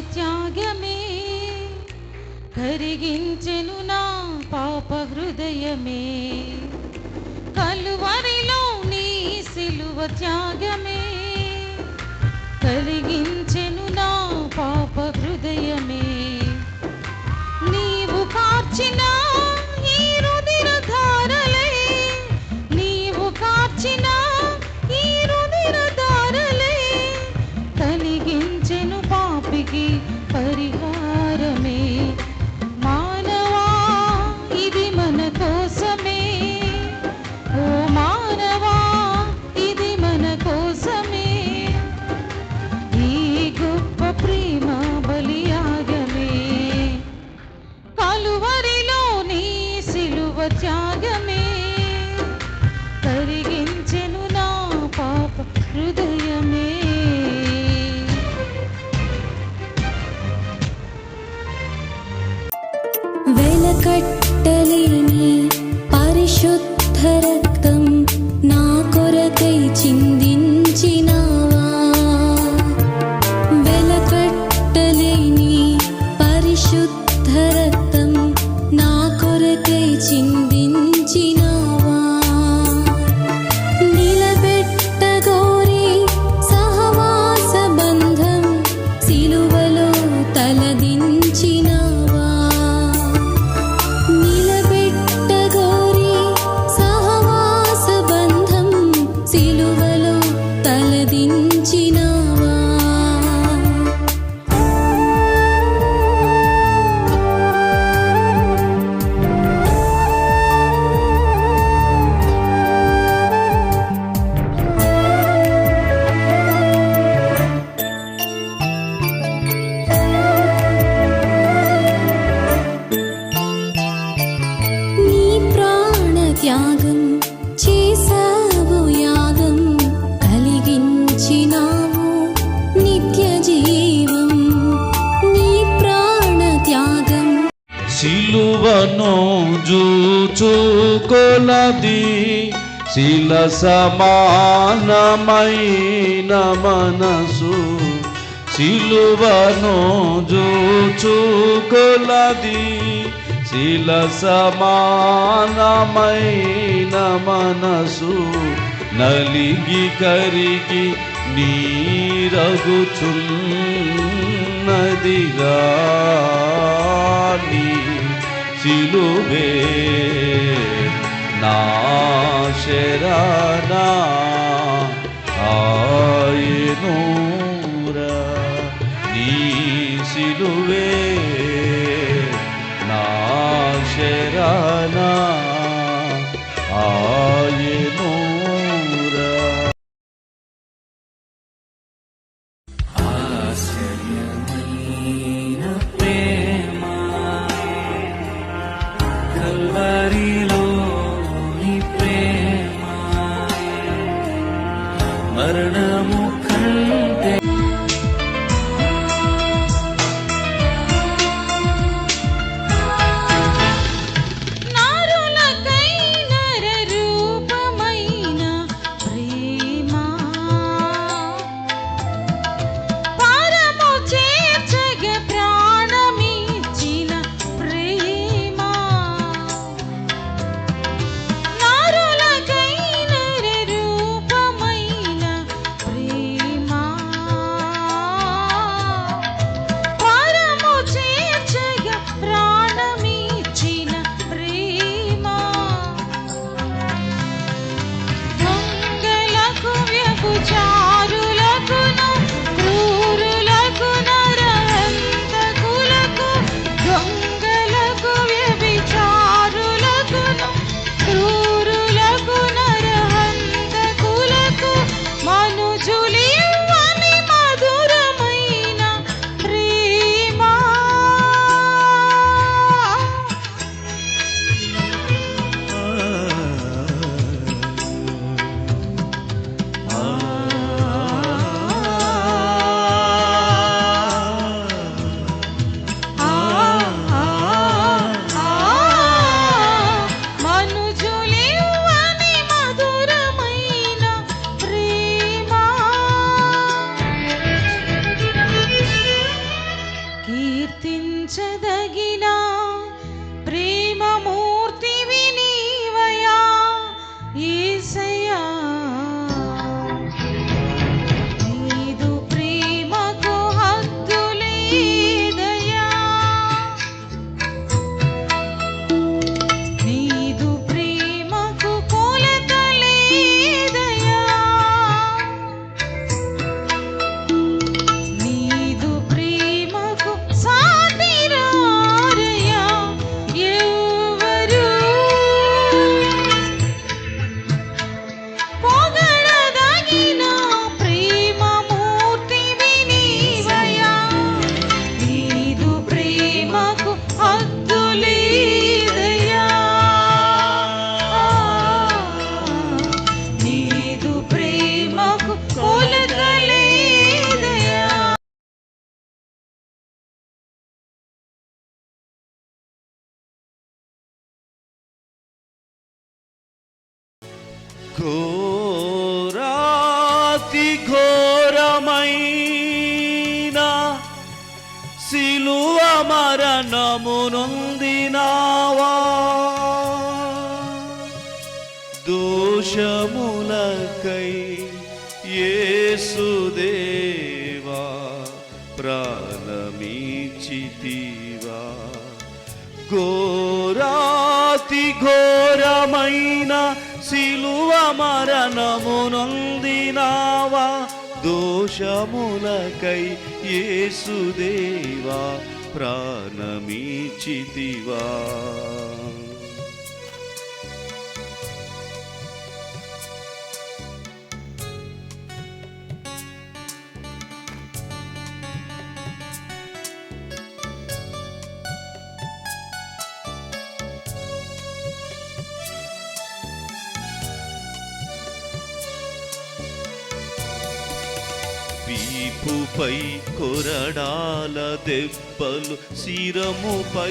త్యాగమే. కరిగించెను నా పాప హృదయమే. కలువరిలో నీ సిలువ త్యాగమే. కరిగించెను నా పాప హృదయమే. నీవు కార్చిన సిలువను జూచుకొలది శిల సమానమైన మనసు. సిలువను జూచుకొలది శిల సమానమైన మనసు. నలిగి కరిగి నీరగుచున్నదిగా నీ సిలువే నా శరణా ఆయనూరా నీ సిలువే నా శరణా ఆయనూరా అతి ఘోరమైన సిలువ మరణమునొందినావా మరణమునొందినావా? దోషములకై యేసుదేవా ప్రాణమీచితివా? వీపుపై కొరడాల దెబ్బలు శిరముపై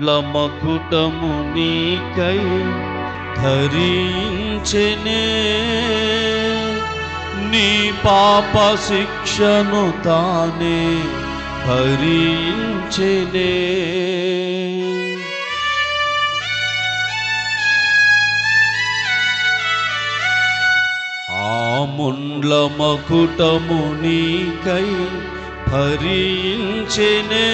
ముండ్ల మకుటము నీకై ధరించనే. నీ పాప శిక్షను తానే భరించనే. ఆముండ్ల మకుటము నీకై భరించనే.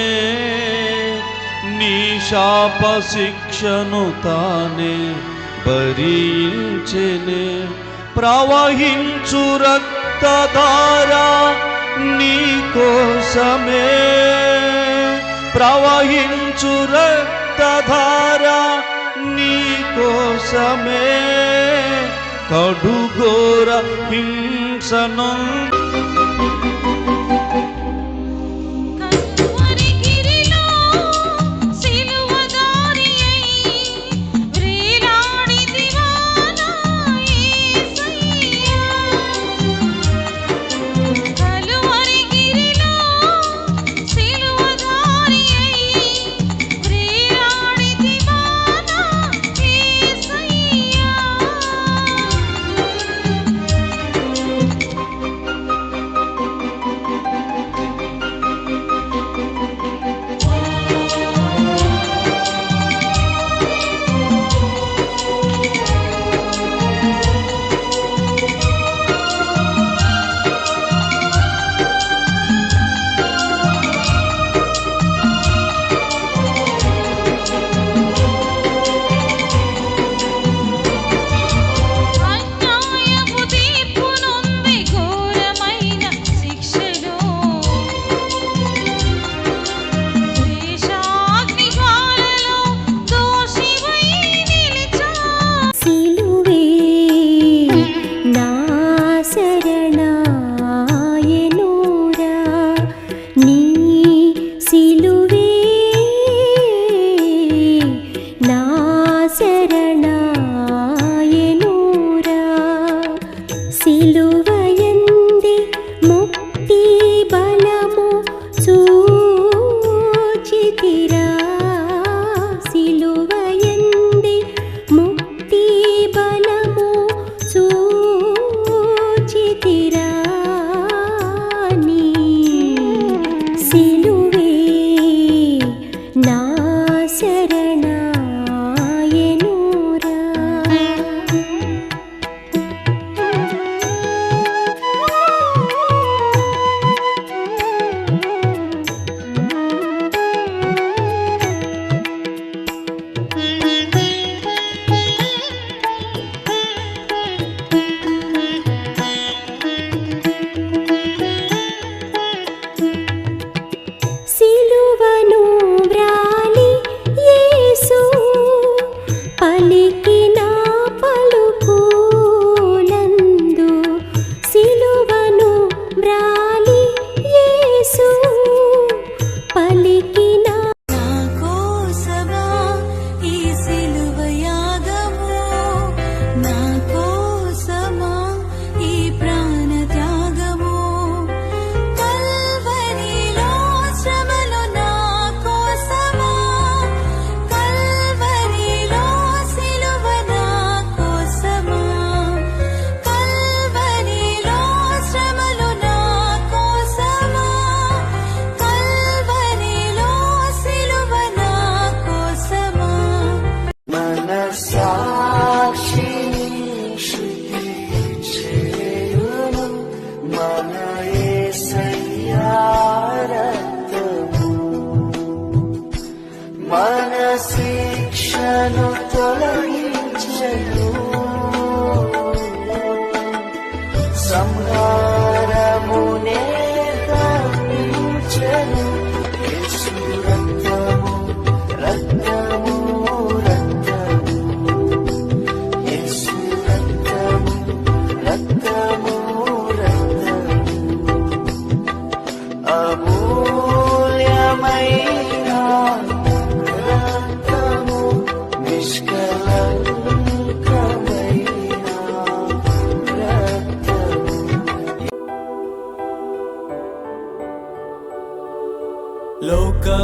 నీ శాప శిక్షను తానే భరించెనే. ప్రవహించు రక్తధార నీ కోసమే. ప్రవహించు రక్తధార నీ కోసమే. కడుగోర హింసను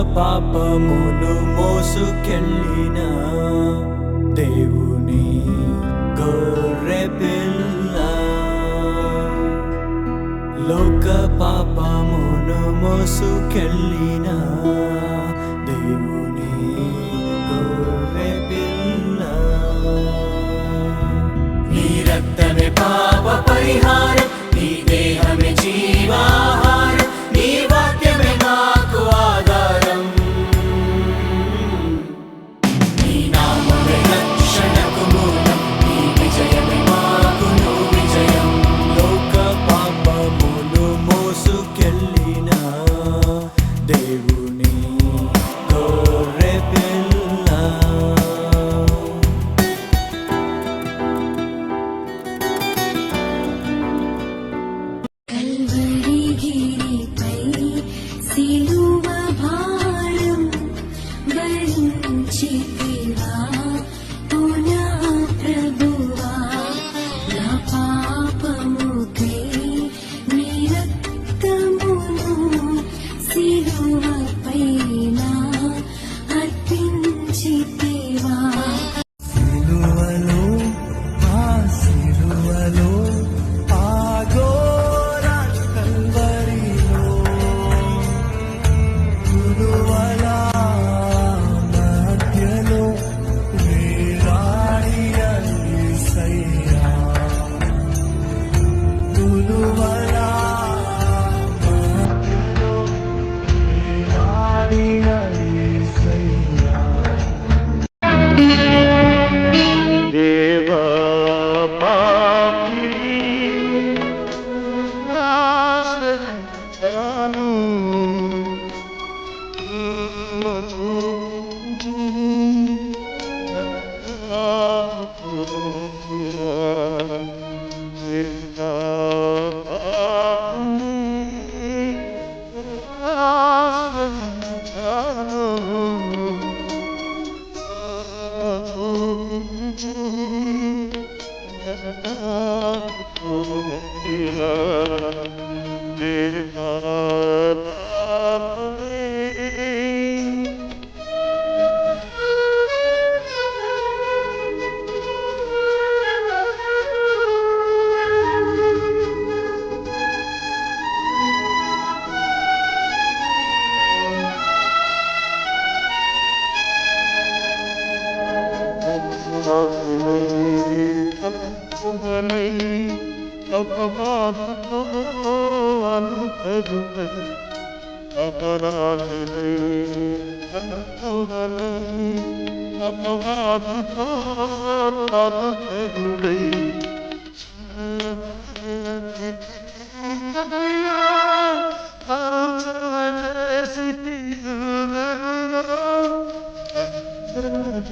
పాపమును మోసుకెళ్ళిన దేవుని గొర్రె పిల్ల. లోక పాపమును మోసుకెళ్ళిన దేవుని గొర్రె పిల్ల. నీ రక్తమే పాప పరిహారం నీ దేహమే జీవాహారం.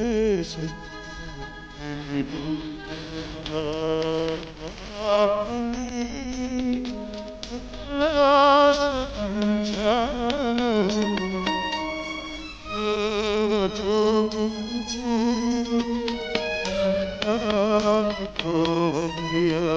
This is Oh, yeah.